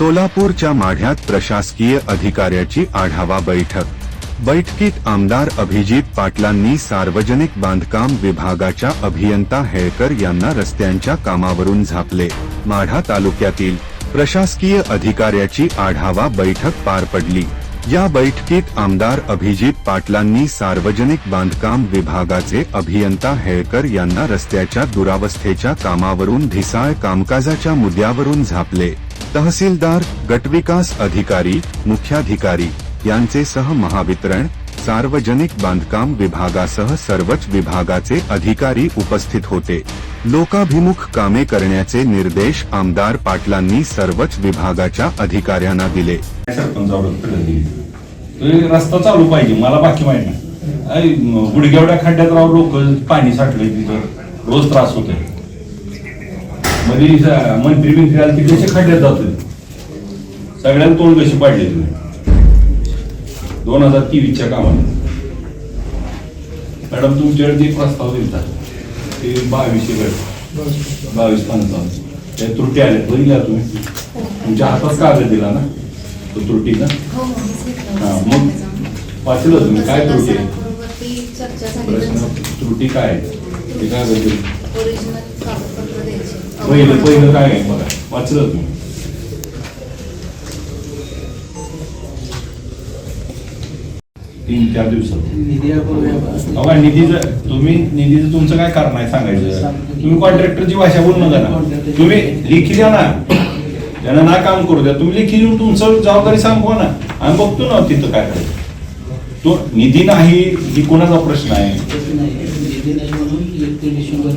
सोलापूरच्या माढ्यात प्रशासकीय अधिकाऱ्याची आढावा बैठक. बैठकीत आमदार अभिजित पाटलांनी सार्वजनिक बांधकाम विभागाच्या अभियंता हेळकर यांना रस्त्यांच्या कामावरून झापले. माढा तालुक्यातील प्रशासकीय अधिकाऱ्याची आढावा बैठक पार पडली. या बैठकीत आमदार अभिजित पाटलांनी सार्वजनिक बांधकाम विभागाचे अभियंता हेळकर यांना रस्त्याच्या दुरावस्थेच्या कामावरून ढिसाळ कामकाजाच्या मुद्द्यावरून झापले. तहसीलदार गटविकास अधिकारी मुख्याधिकारी यांचे सह महावितरण सार्वजनिक बांधकाम विभागासह सर्वच विभागाचे अधिकारी उपस्थित होते. लोकाभिमुख कामे करण्याचे निर्देश आमदार पाटलांनी सर्वच विभागाच्या अधिकाऱ्यांना दिले. रस्ता चालू पाहिजे मला बाकी माहिती नाही. खड्ड्यात राहून लोक पाणी साठले तिथं. रोज त्रास होतोय. मध्ये स- मंत्री बिंत्री आले तिकडे असे खड्ड्यात जातोय? सगळ्यांना तोंड कशी पाडली तुम्ही? दोन हजार तेवीसच्या कामाला मॅडम तुमच्याकडे ते प्रस्ताव दिलता ते बावीसशे गट बावीस पानाचा त्या त्रुटी आल्या. बघितल्या तुम्ही. तुमच्या हातात कागद दिला ना? तो त्रुटी ना हो, हो. हा, मग वाचलं तुम्ही. काय त्रुटी आहे? प्रश्न त्रुटी काय आहे? ते कागदपत्र द्यायचे पहिलं पहिलं काय आहे बघा वाचलं तुम्ही. तीन चार दिवसात. बघा निधीचं तुम्ही निधीचं तुमचं काय कारण आहे सांगायचं? तुम्ही कॉन्ट्रॅक्टरची भाषा बोलू नका ना. तुम्ही लेखी द्या ना. त्यांना ना काम करू द्या तुम्ही लेखी देऊन तुमचं जबाबदारी सांगवा ना. आम्ही बघतो ना तिथं काय करायचं तो निधी नाही ही कोणाचा प्रश्न आहे?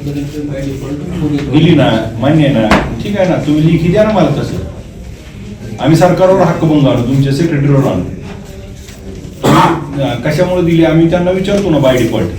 दिली ना मान्य आहे ना. ठीक आहे ना तुम्ही लिखी द्या ना मला तसं. आम्ही सरकारवर हक्कभंग आणू तुमच्या सेक्रेटरीवर आणू. कशामुळे दिली? आम्ही त्यांना विचारतो ना बाय डिफॉल्ट